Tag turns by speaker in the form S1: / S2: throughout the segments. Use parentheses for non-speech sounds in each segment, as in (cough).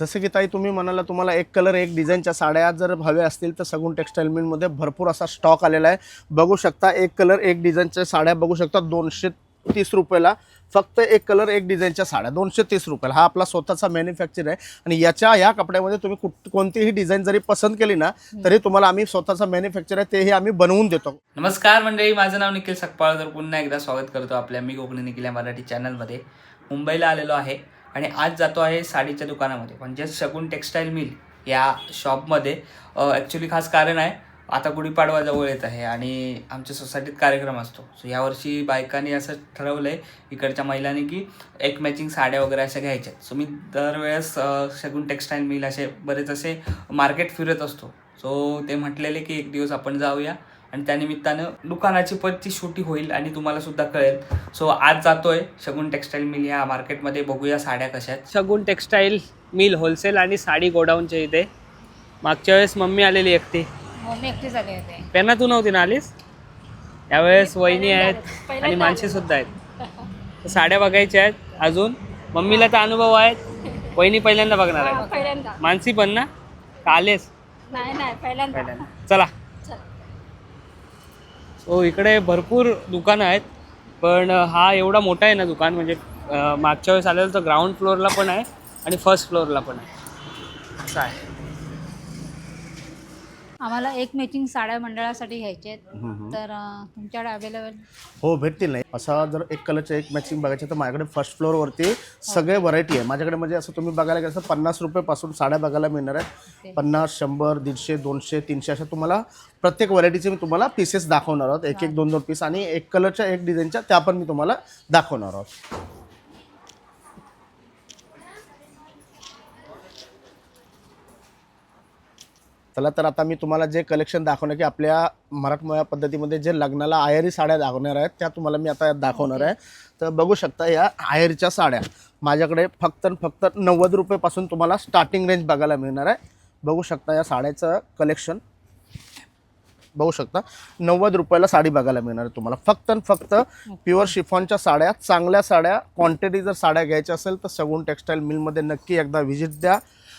S1: जसं की ताई तुम्ही म्हणाला तुम्हाला एक कलर एक डिझाईनच्या साड्या जर हव्या असतील तर सगुण टेक्स्टाईल मिलमध्ये भरपूर असा स्टॉक आलेला आहे. बघू शकता एक कलर एक डिझाईनच्या साड्या बघू शकता दोनशे तीस रुपयाला. फक्त एक कलर एक डिझाईनच्या साड्या दोनशे तीस रुपयाला. हा आपला स्वतःचा मॅन्युफॅक्चर आहे आणि याच्या या कपड्यामध्ये तुम्ही कुठ कोणतीही डिझाईन जरी पसंत केली ना तरी तुम्हाला आम्ही स्वतःचा मॅन्युफॅक्चर आहे तेही आम्ही बनवून देतो.
S2: नमस्कार मंडळी माझं नाव निखिल सकपाळ तर पुन्हा एकदा स्वागत करतो आपल्या मी कोकणी निखिल मराठी चॅनलमध्ये मुंबईला आलेलो आहे. आणि आज जातो आहे साडीच्या दुकानामध्ये. म्हणजे शगुन टेक्स्टाईल मिल या शॉपमध्ये. ॲक्च्युली खास कारण आहे आता गुढीपाडवा जवळ येत आहे आणि आमच्या सोसायटीत कार्यक्रम असतो. सो यावर्षी बायकांनी असं ठरवलं आहे इकडच्या महिलांनी की एक मॅचिंग साड्या वगैरे अशा घ्यायच्या सो मी दरवेळेस शगुन टेक्स्टाईल मिल असे बरेच असे मार्केट फिरत असतो. सो ते म्हटलेले की एक दिवस आपण जाऊया. आणि त्यानिमित्तानं दुकानाची पण ती छोटी होईल आणि तुम्हाला सुद्धा कळेल. सो आज जातोय शगुन टेक्स्टाईल मिल या मार्केटमध्ये. बघूया साड्या कशा आहेत. शगुन टेक्स्टाईल मिल होलसेल आणि साडी गोडाऊनच्या इथे. मागच्या वेळेस मम्मी आलेली एकटी.
S3: हो मी एकटी झाले होते.
S2: पेना तू नव्हती ना आलीस? यावेळेस वहिनी आहेत आणि
S3: आले.
S2: माणसे सुद्धा आहेत. साड्या बघायच्या आहेत अजून. मम्मीला तर अनुभव आहेत. वहिनी पहिल्यांदा बघणार
S3: हा,
S2: आहे
S3: पहिल्यांदा.
S2: मानसी पण ना? का आलेस?
S3: नाही नाही पहिल्यांदा.
S2: चला.
S3: सो
S2: हो इकडे भरपूर दुकानं आहेत पण हा एवढा मोठा आहे ना दुकान म्हणजे मागच्या वेळेस आलेलं तर ग्राउंड फ्लोअरला पण आहे आणि फर्स्ट फ्लोअरला पण आहे. असं आहे.
S3: आम्हाला एक मॅचिंग साड्या मंडळासाठी घ्यायचे आहेत. तर अं, तुमच्याकडे अवेलेबल
S1: हो भेटतील नाही असा जर एक कलरचं एक मॅचिंग बघायचं तर माझ्याकडे फर्स्ट फ्लोअरवरती सगळे व्हरायटी आहे. माझ्याकडे म्हणजे असं तुम्ही बघायला गेलं तर पन्नास रुपयेपासून साड्या बघायला मिळणार आहेत. पन्नास शंभर दीडशे दोनशे तीनशे अशा तुम्हाला प्रत्येक व्हरायटीचे मी तुम्हाला पीसेस दाखवणार आहोत. एक एक दोन दोन पीस आणि एक कलरच्या एक डिझाईनच्या त्या पण मी तुम्हाला दाखवणार आहोत. चला तर आता मी तुम्हाला जे कलेक्शन दाखवणार की आपल्या मराठमोळ्या पद्धतीमध्ये जे लग्नाला आयरी साड्या दाखवणार आहेत त्या तुम्हाला मी आता दाखवणार आहे. तर बघू शकता या आयरीच्या साड्या. माझ्याकडे फक्त आणि फक्त नव्वद रुपयेपासून तुम्हाला स्टार्टिंग रेंज बघायला मिळणार आहे. बघू शकता या साड्याचं कलेक्शन बघू शकता. नव्वद रुपयाला साडी बघायला मिळणार आहे तुम्हाला. फक्त आणि फक्त प्युअर शिफॉनच्या साड्या चांगल्या साड्या क्वांटिटी जर साड्या घ्यायच्या असेल तर सगुण टेक्स्टाईल मिलमध्ये नक्की एकदा व्हिजिट द्या.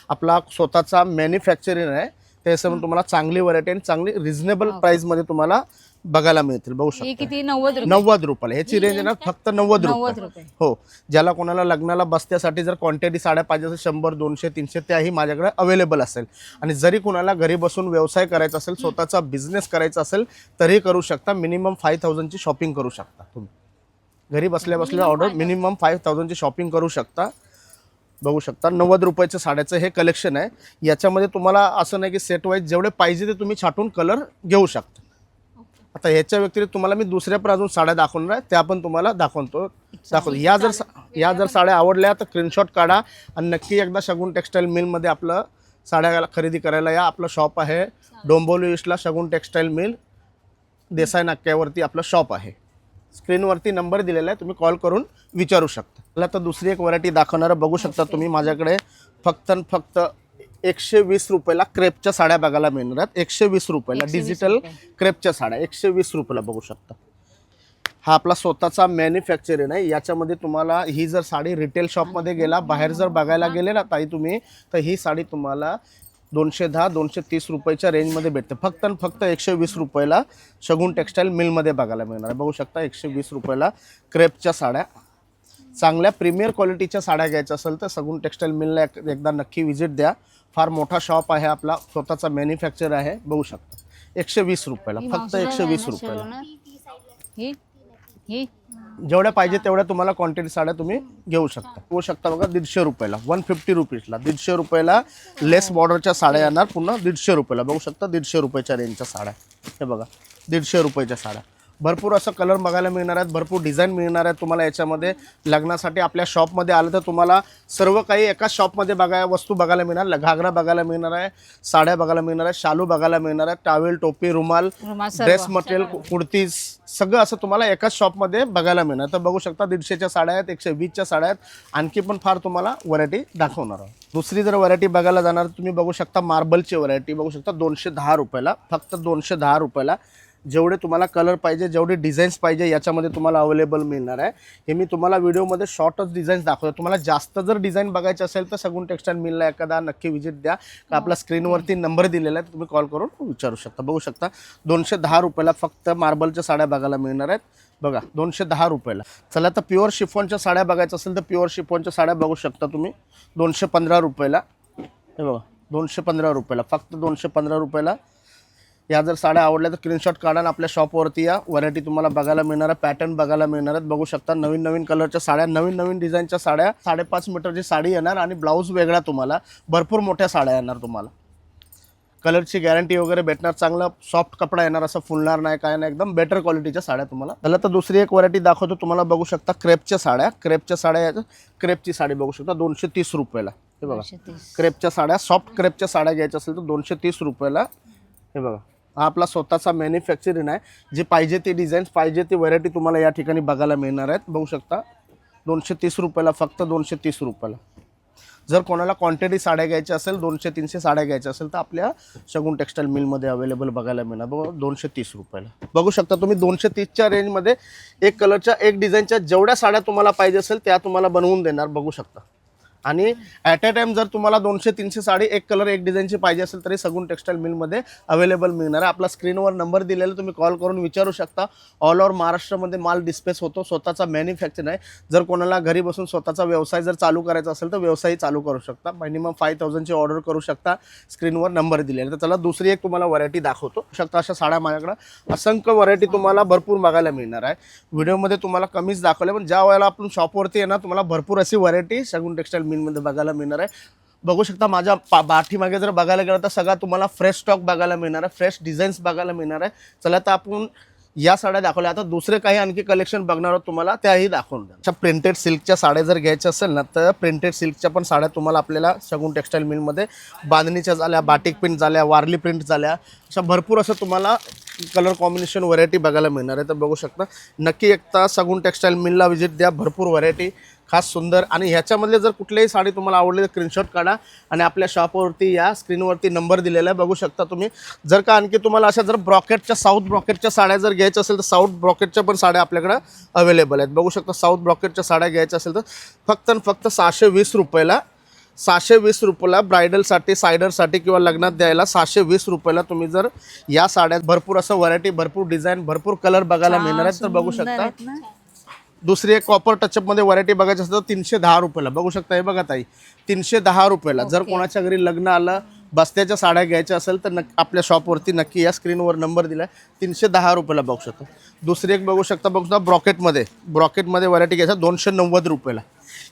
S1: आपला स्वतःचा मॅन्युफॅक्चरिंग आहे. त्याच्यामुळे तुम्हाला चांगली व्हरायटी आणि चांगली रिझनेबल प्राईसमध्ये तुम्हाला बघायला मिळतील. बघू
S3: ही
S1: शकता.
S3: किती? नव्वद रुपये.
S1: नव्वद रुपयाला. ह्याची रेंज आहे ना फक्त नव्वद
S3: नव्वद
S1: रुपये.
S3: रुपये.
S1: हो. ज्याला कोणाला लग्नाला बसत्यासाठी जर क्वांटिटी साड्या पाहिजे असेल शंभर दोनशे तीनशे त्याही माझ्याकडे अवेलेबल असेल. आणि जरी कुणाला घरी बसून व्यवसाय करायचा असेल स्वतःचा बिझनेस करायचा असेल तरी करू शकता. मिनिमम फाईव्ह थाउजंडची शॉपिंग करू शकता तुम्ही. घरी बसल्या बसल्या ऑर्डर मिनिमम फाईव्ह थाउजंडची शॉपिंग करू शकता. बघू शकता. नव्वद रुपयाच्या साड्याचं हे कलेक्शन आहे. याच्यामध्ये तुम्हाला असं नाही की सेट वाईज जेवढे पाहिजे ते तुम्ही छाटून कलर घेऊ शकता. आता ह्याच्या व्यतिरिक्त तुम्हाला मी दुसऱ्या पण अजून साड्या दाखवणार आहे. त्या पण तुम्हाला दाखवतो. दाखवतो. या जर सा- या जर साड्या आवडल्या तर स्क्रीनशॉट काढा आणि नक्की एकदा शगुन टेक्स्टाईल मिलमध्ये आपलं साड्या खरेदी करायला या. आपलं शॉप आहे. डोंबोली ईस्टला शगुन टेक्स्टाईल मिल देसाई नाक्यावरती आपलं शॉप आहे. स्क्रीनवरती नंबर दिलेला आहे तुम्ही कॉल करून विचारू शकता. मला तर दुसरी एक व्हरायटी दाखवणार बघू शकता तुम्ही. माझ्याकडे फक्त आणि फक्त एकशे वीस रुपयाला क्रेपच्या साड्या बघायला मिळणार आहेत. एकशे वीस रुपयाला
S3: 120
S1: डिजिटल. क्रेपच्या साड्या. एकशे वीस रुपयाला बघू शकता. हा आपला स्वतःचा मॅन्युफॅक्चरिंग आहे. याच्यामध्ये तुम्हाला ही जर साडी रिटेल शॉपमध्ये गेला बाहेर जर बघायला गेले ना ताई तुम्ही तर ही साडी तुम्हाला दोनशे दहा दोनशे तीस रुपयाच्या रेंजमध्ये भेटते. फक्त आणि फक्त एकशे वीस रुपयाला शगुन टेक्स्टाईल मिलमध्ये बघायला मिळणार आहे. बघू शकता एकशे वीस रुपयाला क्रेपच्या साड्या. चांगल्या प्रीमियर क्वालिटीच्या साड्या घ्यायच्या असेल तर सगुन टेक्स्टाईल मिलला एक- एकदा नक्की व्हिजिट द्या. फार मोठा शॉप आहे आपला. स्वतःचा मॅन्युफॅक्चर आहे. बघू शकता. एकशे वीस रुपयाला. फक्त एकशे वीस रुपयाला?
S3: ही?
S1: जेवढ्या पाहिजे तेवढ्या तुम्हाला क्वांटिटी साड्या तुम्ही घेऊ शकता. होऊ शकता बघा दीडशे रुपयाला वन फिफ्टी रुपीजला दीडशे रुपयाला लेस बॉर्डरच्या साड्या येणार पुन्हा दीडशे रुपयाला. बघू शकता दीडशे रुपयाच्या रेंजच्या साड्या. हे बघा दीडशे रुपयाच्या साड्या. भरपूर असं कलर बघायला मिळणार आहेत भरपूर डिझाईन मिळणार आहेत तुम्हाला याच्यामध्ये. लग्नासाठी आपल्या शॉपमध्ये आलं तर तुम्हाला सर्व काही एकाच शॉपमध्ये बघाय वस्तू बघायला मिळणार. घागरा बघायला मिळणार आहे साड्या बघायला मिळणार आहे शालू बघायला मिळणार आहे टावेल टोपी रुमाल. ड्रेस मटेरियल कुर्तीज सगळं असं तुम्हाला एकाच शॉपमध्ये बघायला मिळणार. तर बघू शकता दीडशेच्या साड्या आहेत एकशे वीसच्या साड्या आहेत. आणखी पण फार तुम्हाला व्हरायटी दाखवणार आहोत. दुसरी जर व्हरायटी बघायला जाणार तुम्ही बघू शकता मार्बलची व्हरायटी बघू शकता दोनशे दहा रुपयाला फक्त दोनशे दहा रुपयाला जेवढे तुम्हाला कलर पाहिजे जेवढे डिझाईन्स पाहिजे याच्यामध्ये तुम्हाला अवेलेबल मिळणार आहे. हे मी तुम्हाला व्हिडिओमध्ये शॉर्टच डिझाईन्स दाखवतो. तुम्हाला जास्त जर डिझाईन बघायचं असेल तर सगून टेक्सटाईल मिलला एखादा नक्की व्हिजिट द्या. का आपला स्क्रीनवरती नंबर दिलेला आहे तुम्ही कॉल करून विचारू शकता. बघू शकता दोनशे दहा रुपयाला फक्त मार्बलच्या साड्या बघायला मिळणार आहेत. बघा दोनशे दहा रुपयाला. चला तर प्युअर शिफॉनच्या साड्या बघायच्या असेल तर प्युअर शिफॉनच्या साड्या बघू शकता तुम्ही. दोनशे पंधरा रुपयाला. हे बघा दोनशे पंधरा रुपयाला. फक्त दोनशे पंधरा रुपयाला या जर साड्या आवडल्या तर स्क्रीनशॉट काढा आणि आपल्या शॉपवरती या. व्हरायटी तुम्हाला बघायला मिळणार आहे पॅटर्न बघायला मिळणार आहेत. बघू शकता नवीन नवीन कलरच्या साड्या नवीन नवीन डिझाईनच्या साड्या. साडेपाच मीटरची साडी येणार आणि ब्लाऊज वेगळा तुम्हाला. भरपूर मोठ्या साड्या येणार तुम्हाला. कलरची गॅरंटी वगैरे भेटणार चांगला सॉफ्ट कपडा येणार असं फुलणार नाही काय नाही एकदम बेटर क्वालिटीच्या साड्या तुम्हाला. त्याला तर दुसरी एक व्हरायटी दाखवतो तुम्हाला बघू शकता क्रेपच्या साड्या. क्रेपच्या साड्या क्रेपची साडी बघू शकता दोनशे तीस रुपयाला. हे बघा. क्रेपच्या साड्या सॉफ्ट क्रेपच्या साड्या घ्यायच्या असेल तर दोनशे तीस रुपयाला. हे बघा. हा आपला स्वतःचा मॅन्युफॅक्चरिंग आहे. जी पाहिजे ती डिझाईन्स पाहिजे ती व्हरायटी तुम्हाला या ठिकाणी बघायला मिळणार आहेत. बघू शकता दोनशे तीस रुपयाला फक्त दोनशे तीस रुपयाला. जर कोणाला क्वांटिटी साड्या घ्यायच्या असेल दोनशे तीनशे साड्या घ्यायच्या असेल तर आपल्या शगुन टेक्स्टाईल मिलमध्ये अवेलेबल बघायला मिळणार. बघा दोनशे तीस रुपयाला. बघू शकता तुम्ही दोनशे तीसच्या रेंजमध्ये एक कलरच्या एक डिझाईनच्या जेवढ्या साड्या तुम्हाला पाहिजे असेल त्या तुम्हाला बनवून देणार. बघू शकता. आणि ॲट अ टाइम जर तुम्हाला दोनशे तीनशे साडी एक कलर एक डिझाईनची पाहिजे असेल तरी सगून टेक्स्टाईल मिलमध्ये अवेलेबल मिळणार आहे. आपला स्क्रीनवर नंबर दिलेला तुम्ही कॉल करून विचारू शकता. ऑल ओव्हर महाराष्ट्रामध्ये माल डिस्पेस होतो स्वतःचा मॅन्युफॅक्चर आहे. जर कोणाला घरी बसून स्वतःचा व्यवसाय जर चालू करायचा असेल तर व्यवसायही चालू करू शकता. मिनिमम फाय थाउजंडची ऑर्डर करू शकता. स्क्रीनवर नंबर दिलेला तर चला दुसरी एक तुम्हाला व्हरायटी दाखवतो. शकता अशा साड्या माझ्याकडं. असंख्य व्हरायटी तुम्हाला भरपूर बघायला मिळणार आहे. व्हिडिओमध्ये तुम्हाला कमीच दाखवले पण ज्या वेळेला आपण शॉपवरती येणार तुम्हाला भरपूर अशी व्हरायटी शगुन टेक्स्टाईल मिलमध्ये बघायला मिळणार आहे. बघू शकता माझ्या पा पाठीमागे जर बघायला गेलं तर सगळा तुम्हाला फ्रेश स्टॉक बघायला मिळणार आहे. फ्रेश डिझाईन्स बघायला मिळणार आहे. चला तर आपण या साड्या दाखवल्या. आता दुसरे काही आणखी कलेक्शन बघणार आहोत तुम्हाला त्याही दाखवून द्या. अच्छा प्रिंटेड सिल्कच्या साड्या जर घ्यायच्या असेल ना तर प्रिंटेड सिल्कच्या पण साड्या तुम्हाला आपल्याला शगुन टेक्स्टाईल मिलमध्ये बांधणीच्या झाल्या बाटिक प्रिंट झाल्या वारली प्रिंट झाल्या. अशा भरपूर असं तुम्हाला कलर कॉम्बिनेशन व्हरायटी बघायला मिळणार आहे. तर बघू शकता नक्की एकदा सगुन टेक्स्टाईल मिलला व्हिजिट द्या. भरपूर व्हरायटी खास सुंदर. आणि ह्याच्यामधले जर कुठलीही साडी तुम्हाला आवडली तर स्क्रीनशॉट काढा आणि आपल्या शॉपवरती या स्क्रीनवरती नंबर दिलेला आहे. बघू शकता तुम्ही. जर का आणखी तुम्हाला अशा जर ब्रॉकेटच्या साऊथ ब्रॉकेटच्या साड्या जर घ्यायच्या असेल तर साऊथ ब्रॉकेटच्या पण साड्या आपल्याकडं अवेलेबल आहेत. बघू शकता साऊथ ब्रॉकेटच्या साड्या घ्यायच्या असेल तर फक्त आणि फक्त सहाशे वीस रुपयाला सहाशे वीस रुपयाला ब्रायडलसाठी सायडरसाठी किंवा लग्नात द्यायला सहाशे वीस रुपयाला तुम्ही जर या साड्यात भरपूर असं व्हरायटी भरपूर डिझाईन भरपूर कलर बघायला मिळणार आहेत. तर बघू शकता? दुसरी एक कॉपर टचअपमध्ये व्हरायटी बघायची असेल तर तीनशे दहा रुपयाला. बघू शकता हे बघा ताई. तीनशे दहा रुपयाला. जर कोणाच्या घरी लग्न आलं बस्त्याच्या साड्या घ्यायच्या असेल तर नक्की आपल्या शॉपवरती नक्की या स्क्रीनवर नंबर दिला आहे. तीनशे दहा रुपयाला बघू शकता. दुसरी एक बघू शकता बघू शकता ब्रॉकेटमध्ये ब्रॉकेटमध्ये व्हरायटी घ्यायचा दोनशे नव्वद रुपयाला.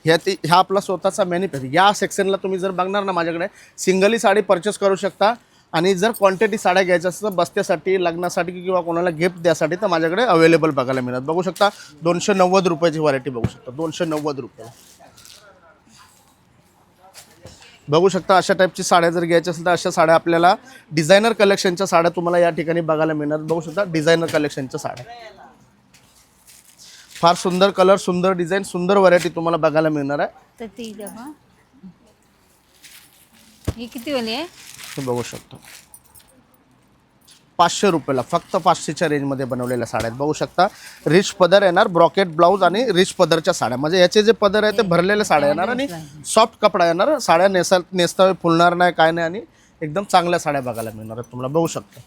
S1: ह्या ती ह्या आपला स्वतःचा मॅन्युफॅक्चर या सेक्शनला तुम्ही जर बघणार ना माझ्याकडे सिंगली साडी परचेस करू शकता. आणि जर क्वांटिटी साड्या घ्यायच्या असेल तर बस्त्यासाठी लग्नासाठी किंवा कोणाला गिफ्ट द्यासाठी तर माझ्याकडे अवेलेबल बघायला मिळतात. बघू शकता दोनशे नव्वद रुपयाची व्हरायटी बघू शकता. दोनशे नव्वद रुपये. बघू शकता अशा टाईपची साड्या जर घ्यायच्या असेल तर अशा साड्या आपल्याला डिझायनर कलेक्शनच्या साड्या तुम्हाला या ठिकाणी बघायला मिळणार. बघू शकता डिझायनर कलेक्शनच्या साड्या. फार सुंदर कलर सुंदर डिझाईन सुंदर व्हरायटी तुम्हाला बघायला मिळणार आहे.
S3: तर ती ही किती वाली आहे?
S1: हे बघू शकतो. पाचशे रुपयाला फक्त पाचशेच्या रेंजमध्ये बनवलेल्या साड्या आहेत. बघू शकता रिच पदर येणार ब्रॉकेट ब्लाऊज आणि रिच पदरच्या साड्या. म्हणजे याचे जे पदर आहे ते भरलेल्या साड्या येणार आणि सॉफ्ट कपडा येणार. साड्या नेसा नेसता फुलणार नाही काय नाही आणि एकदम चांगल्या साड्या बघायला मिळणार आहेत तुम्हाला. बघू शकता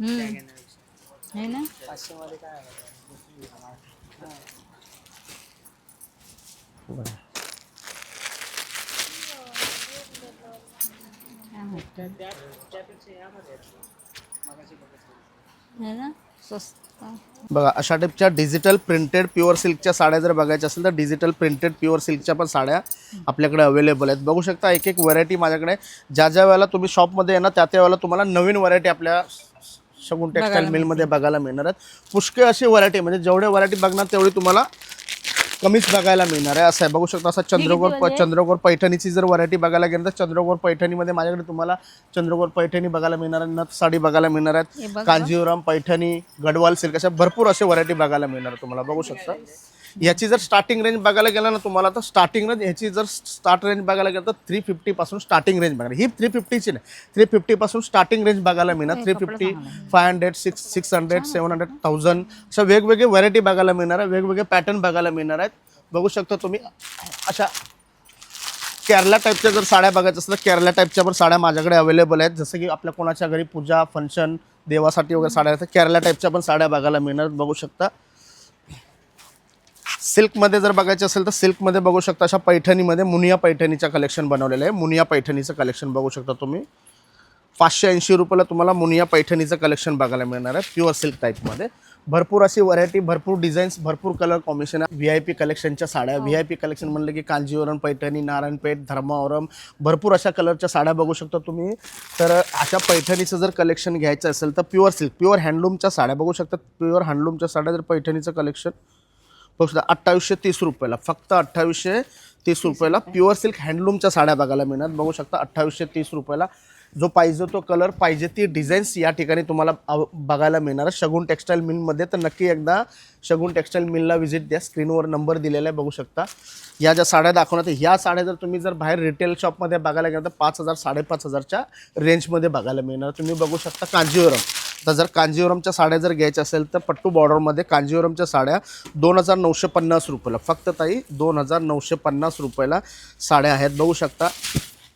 S3: हम्म. है ना काय म्हणतात? है ना स्वस्त
S1: बघा अशा टाईपच्या डिजिटल प्रिंटेड प्युअर सिल्कच्या साड्या जर बघायच्या असेल तर डिजिटल प्रिंटेड प्युअर सिल्कच्या पण साड्या आपल्याकडे अवेलेबल आहेत. बघू शकता एक एक व्हरायटी माझ्याकडे ज्या ज्या वेळेला तुम्ही शॉपमध्ये येणार त्या त्या वेळेला तुम्हाला नवीन व्हरायटी आपल्या शगुन टेक्सटाईल मिलमध्ये बघायला मिळणार आहेत. पुष्कळ अशी व्हरायटी म्हणजे जेवढे व्हरायटी बघणार तेवढी तुम्हाला कमीच बघायला मिळणार आहे. असं आहे. बघू शकता असं चंद्रकोर प- चंद्रकोर पैठणीची जर व्हरायटी बघायला गेलं तर चंद्रकोर पैठणीमध्ये माझ्याकडे तुम्हाला चंद्रकोर पैठणी बघायला मिळणार आहे. नथ साडी बघायला मिळणार आहेत. कांजीवरम पैठणी गडवाल सिल्क अशा भरपूर असे व्हरायटी बघायला मिळणार तुम्हाला. बघू शकता. याची जर स्टार्टिंग रेंज बघायला गेला ना तुम्हाला तर स्टार्टिंग रेंज ह्याची जर स्टार्ट रेंज बघायला गेलं तर थ्री फिफ्टीपासून स्टार्टिंग रेंज बघायला. ही थ्री फिफ्टीची नाही. थ्री फिफ्टीपासून स्टार्टिंग रेंज बघायला मिळणार. Three fifty five hundred six six hundred seven hundred thousand अशा वेगवेगळे व्हरायटी बघायला मिळणार आहे. वेगवेगळे पॅटर्न बघायला मिळणार आहेत. बघू शकता तुम्ही अशा केरला टाईपच्या जर साड्या बघायच्या असतील तर केरला टाईपच्या पण साड्या माझ्याकडे अवेलेबल आहेत. जसं की आपल्या कोणाच्या घरी पूजा फंक्शन देवासाठी वगैरे साड्या केरला टाईपच्या पण साड्या बघायला मिळणार. बघू शकता. सिल्कमध्ये जर बघायचं असेल तर सिल्कमध्ये बघू शकता अशा पैठणीमध्ये मुनिया पैठणीचं कलेक्शन बनवलेलं आहे. मुनिया पैठणीचं कलेक्शन बघू शकता तुम्ही. पाचशे ऐंशी रुपयाला तुम्हाला मुनिया पैठणीचं कलेक्शन बघायला मिळणार आहे प्युअर सिल्क टाईपमध्ये भरपूर अशी व्हरायटी भरपूर डिझाईन्स भरपूर कलर कॉम्बिनेशन आहे. व्ही आय पी कलेक्शनच्या साड्या व्ही आय पी कलेक्शन म्हणलं की कांजीवरम पैठणी नारायणपेठ धर्मावरम भरपूर अशा कलरच्या साड्या बघू शकता तुम्ही. तर अशा पैठणीचं जर कलेक्शन घ्यायचं असेल तर प्युअर सिल्क प्युअर हँडलूमच्या साड्या बघू शकता. प्युअर हँडलूमच्या साड्या जर पैठणीचं कलेक्शन बघू शकता अठ्ठावीसशे तीस रुपयाला फक्त अठ्ठावीसशे तीस रुपयाला प्युअर सिल्क हँडलूमच्या साड्या बघायला मिळणार. बघू शकता अठ्ठावीसशे तीस रुपयाला जो पाहिजे तो कलर पाहिजे ती डिझाईन्स या ठिकाणी तुम्हाला बघायला मिळणार. शगुन टेक्स्टाईल मिलमध्ये तर नक्की एकदा शगुन टेक्स्टाईल मिलला व्हिजिट द्या. स्क्रीनवर नंबर दिलेला आहे बघू शकता. या ज्या साड्या दाखवण्यात ह्या साड्या जर तुम्ही जर बाहेर रिटेल शॉपमध्ये बघायला गेलं तर पाच हजार साडेपाच हजारच्या रेंजमध्ये बघायला मिळणार. तुम्ही बघू शकता कांजीवरम. तर जर कांजीवरमच्या साड्या जर घ्यायच्या असेल तर पट्टू बॉर्डरमध्ये कांजीवरमच्या साड्या दोन हजार नऊशे पन्नास रुपयाला. फक्त ताई दोन हजार नऊशे पन्नास रुपयाला साड्या आहेत. बघू शकता.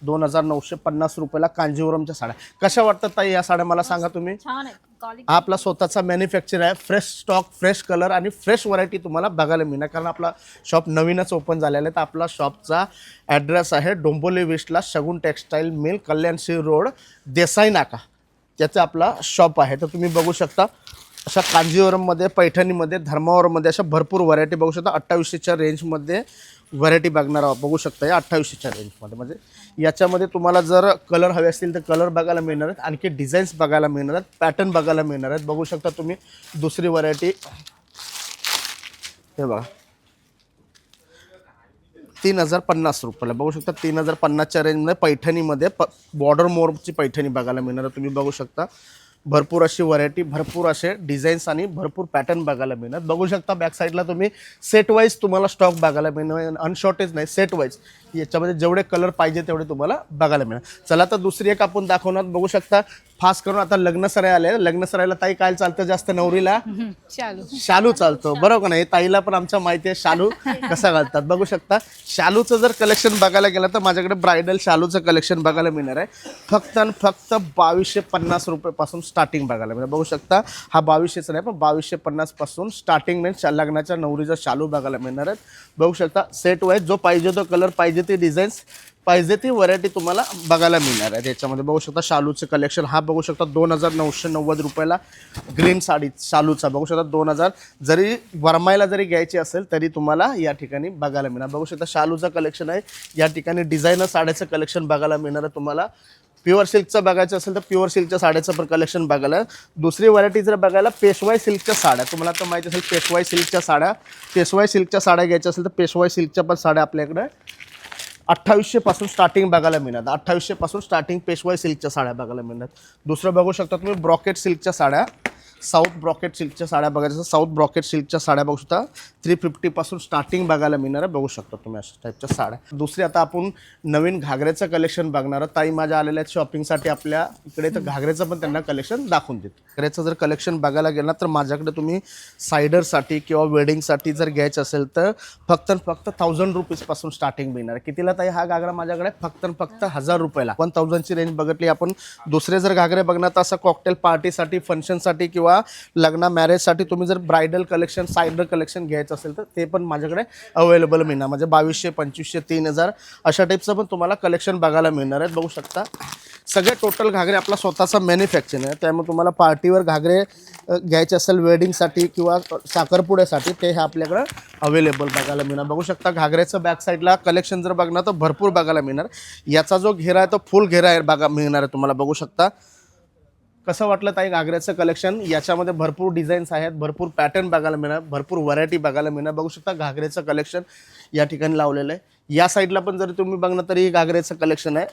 S1: दोन हजार नऊशे पन्नास रुपयाला कांजीवरमच्या साड्या. कशा वाटतात ताई या साड्या? मला सांगा तुम्ही.
S3: छान आहे. क्वालिटी
S1: हा आपला स्वतःचा मॅन्युफॅक्चर आहे. फ्रेश स्टॉक फ्रेश कलर आणि फ्रेश व्हरायटी तुम्हाला बघायला मिळणार. कारण आपला शॉप नवीनच ओपन झालेला आहे. तर आपला शॉपचा ॲड्रेस आहे डोंबोली वेस्टला शगुन टेक्स्टाईल मिल कल्याणशी रोड देसाई नाका. त्याचा आपला शॉप आहे. तर तुम्ही बघू शकता अशा कांजीवरममध्ये पैठणीमध्ये धर्मावरममध्ये अशा भरपूर व्हरायटी बघू शकता. अठ्ठावीसशेच्या रेंजमध्ये व्हरायटी बघणार आहोत. बघू शकता या अठ्ठावीसशेच्या रेंजमध्ये म्हणजे याच्यामध्ये तुम्हाला जर कलर हवे असतील तर कलर बघायला मिळणार आहेत. आणखी डिझाईन्स बघायला मिळणार आहेत. पॅटर्न बघायला मिळणार आहेत. बघू शकता तुम्ही दुसरी व्हरायटी हे बघा. तीन हजार पन्नास रुपयाला. बघू शकता तीन हजार पन्नासच्या रेंजमध्ये पैठणीमध्ये प बॉर्डर मोरची पैठणी बघायला मिळणार आहे. तुम्ही बघू शकता. भरपूर अशी व्हरायटी भरपूर असे डिझाईन्स आणि भरपूर पॅटर्न बघायला मिळणार. बघू शकता बॅक साईडला तुम्ही सेट वाईज तुम्हाला स्टॉक बघायला मिळणार. अनशॉर्टेज नाही सेट वाईज याच्यामध्ये जेवढे कलर पाहिजे तेवढे तुम्हाला बघायला मिळणार. चला तर दुसरी एक आपण दाखवणार. बघू शकता फास्ट करून आता लग्न सराय आले लग्न सरायला ताई काय चालतं जास्त नवरीला?
S3: चालू
S1: शालू. चालतो. बरोबर नाही? ताईला पण आमच्या माहिती आहे शालू कसा घालतात. बघू शकता शालूचं जर कलेक्शन बघायला गेलं तर माझ्याकडे ब्रायडल शालूचं कलेक्शन बघायला मिळणार आहे. फक्त आणि फक्त बावीसशे पन्नास रुपयेपासून स्टार्टिंग बघायला मिळणार बघू शकता हा बावीसशेचा नाही पण बावीसशे पन्नासपासून स्टार्टिंग मेन लग्नाच्या नवरीचा शालू बघायला मिळणार आहेत. बघू शकता सेट वाईज जो पाहिजे तो कलर पाहिजे ते डिझाईन्स पाहिजे ती व्हरायटी तुम्हाला बघायला मिळणार आहे त्याच्यामध्ये बघू शकता शालूचं कलेक्शन हा बघू शकता दोन हजार नऊशे नव्वद रुपयाला ग्रीन साडी शालूचा. बघू शकता दोन हजार जरी वरमायला जरी घ्यायची असेल तरी तुम्हाला या ठिकाणी बघायला मिळणार. बघू शकता शालूचं कलेक्शन आहे. या ठिकाणी डिझायनर साड्याचं कलेक्शन बघायला मिळणार आहे तुम्हाला. प्युअर सिल्कचं बघायचं असेल तर प्युअर सिल्कच्या साड्याचं पण कलेक्शन बघायला. दुसरी व्हरायटी जर बघायला पेशवाई सिल्कच्या साड्या. तुम्हाला तर माहिती असेल पेशवाई सिल्कच्या साड्या. पेशवाई सिल्कच्या साड्या घ्यायच्या असेल तर पेशवाई सिल्कच्या पण साड्या आपल्याकडे. अठ्ठावीसशेपासून स्टार्टिंग बघायला मिळणार. अठ्ठावीसशेपासून स्टार्टिंग पेशवाई सिल्कच्या साड्या बघायला मिळणार. दुसरं बघू शकता तुम्ही ब्रॉकेट सिल्कच्या साड्या. साऊथ ब्रॉकेट सिल्कच्या साड्या बघायच्या साऊथ ब्रॉकेट सिल्कच्या साड्या बघू शकता. थ्री फिफ्टीपासून स्टार्टिंग बघायला मिळणार आहे बघू शकता तुम्ही अशा टाईपच्या साड्या. दुसरी आता आपण नवीन घागऱ्याचं कलेक्शन बघणार आहोत. ताई माझ्या आलेल्या आहेत शॉपिंगसाठी आपल्या इकडे तर घागऱ्याचं पण त्यांना कलेक्शन दाखवून देतो. घागऱ्याचं जर कलेक्शन बघायला गेलं तर माझ्याकडे तुम्ही सायडरसाठी किंवा वेडिंगसाठी जर घ्यायचं असेल तर फक्त फक्त थाउजंड रुपीजपासून स्टार्टिंग मिळणार आहे. कितीला ताई हा घागरा माझ्याकडे फक्त फक्त हजार रुपयाला. वन थाउजंडची रेंज बघितली आपण दुसरे जर घागरे बघणार तर असं कॉकटेल पार्टीसाठी फंक्शनसाठी किंवा लग्न मॅरेजसाठी तुम्ही जर ब्रायडल कलेक्शन सायडर कलेक्शन घ्यायचं असेल तर ते पण माझ्याकडे अवेलेबल मिळणार. म्हणजे बावीसशे पंचवीसशे तीन हजार अशा टाईपचं पण तुम्हाला कलेक्शन बघायला मिळणार आहे. बघू शकता. सगळे टोटल घागरे आपला स्वतःचा मॅन्युफॅक्चरिंग आहे. त्यामुळे तुम्हाला पार्टीवर घागरे घ्यायचे असेल वेडिंगसाठी किंवा साखरपुड्यासाठी ते हे आपल्याकडं अवेलेबल बघायला मिळणार. बघू शकता घागऱ्याचं बॅक साईडला कलेक्शन जर बघणार तर भरपूर बघायला मिळणार. याचा जो घेरा आहे तो फुल घेरा आहे बघा मिळणार आहे तुम्हाला. बघू शकता. कसं वाटलं ताई घागऱ्याचं कलेक्शन याच्यामध्ये भरपूर डिझाईन्स आहेत भरपूर पॅटर्न बघायला मिळणार भरपूर व्हरायटी बघायला मिळणार. बघू शकता घागऱ्याचं कलेक्शन या ठिकाणी लावलेलं आहे. या साईडला पण जर तुम्ही बघणार तरी घागऱ्याचं कलेक्शन आहे.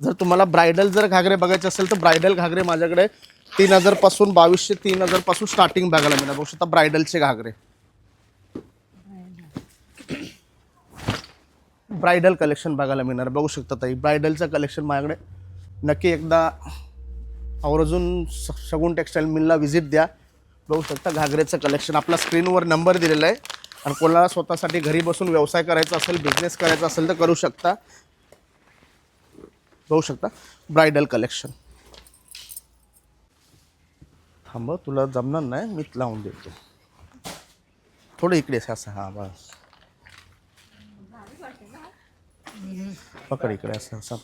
S1: जर तुम्हाला ब्रायडल जर घागरे बघायचे असेल तर ब्रायडल घागरे माझ्याकडे तीन हजारपासून बावीसशे तीन हजारपासून स्टार्टिंग बघायला मिळणार. बघू शकता ब्रायडलचे घागरे. ब्रायडल कलेक्शन बघायला मिळणार. बघू शकता ताई ब्रायडलचं कलेक्शन माझ्याकडे नक्की एकदा आवर्जून स- शगुन टेक्स्टाईल मिलला व्हिजिट द्या. बघू शकता घागरेचं कलेक्शन आपला स्क्रीनवर नंबर दिलेला आहे. आणि कोणाला स्वतःसाठी घरी बसून व्यवसाय करायचा असेल बिझनेस करायचा असेल तर करू शकता. बघू शकता. ब्रायडल कलेक्शन थांब तुला जमणार नाही मी लावून देतो. थोडं इकडे असं हां बस. पकड इकडे असं असं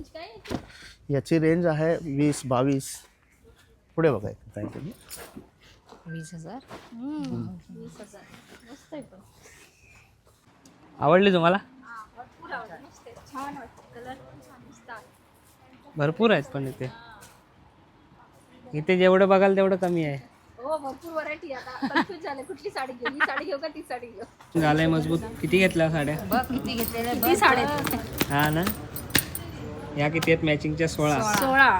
S1: पण बस याची रेंज आहे वीस बावीस. पुढे बघा काय तुम्ही
S3: वीस हजार.
S4: आवडली तुम्हाला? भरपूर आहेत पण इथे. इथे जेवढं बघाल तेवढं कमी आहे.
S5: हो भरपूर व्हरायटी आता कन्फ्युज झाले. कुठली साडी घेऊ? ही साडी घेऊ का ती साडी घेऊ?
S4: झालंय मजबूत. किती घेतल्या साड्या?
S3: बघ किती घेतलेले
S5: किती साड्या आहेत?
S4: हा ना. या किती आहेत मॅचिंगच्या सोळा.
S5: सोळा.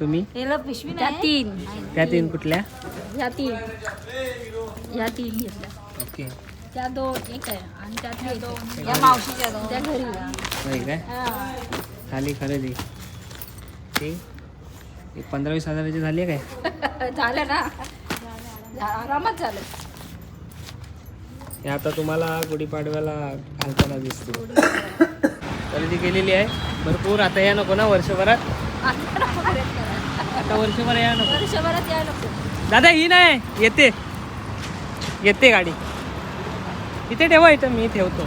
S4: तुम्ही?
S3: पिशवी
S5: त्या तीन.
S4: त्या तीन कुठल्या?
S5: ह्या तीन. ह्या तीन घेतल्या.
S4: ओके.
S5: त्या दोन एक आहे. आणि त्यातल्या दोन.
S3: या मावशीच्या दोन.
S5: त्या घरी
S4: होय काय?
S5: हा.
S4: झाली खरेदी. ठीक एक पंधरा वीस हजाराची झाली आहे काय? (laughs)
S5: झालं ना? झा- आरामात झालं.
S4: हे आता तुम्हाला गुढीपाडव्याला घालताना दिसते खरेदी केलेली आहे. भरपूर. आता या नको ना वर्षभरात?
S5: आता
S4: वर्षभर या नको.
S5: वर्षभरात या नको
S4: दादा ही नाही. येते. येते गाडी. इथे ठेवा इथं मी ठेवतो.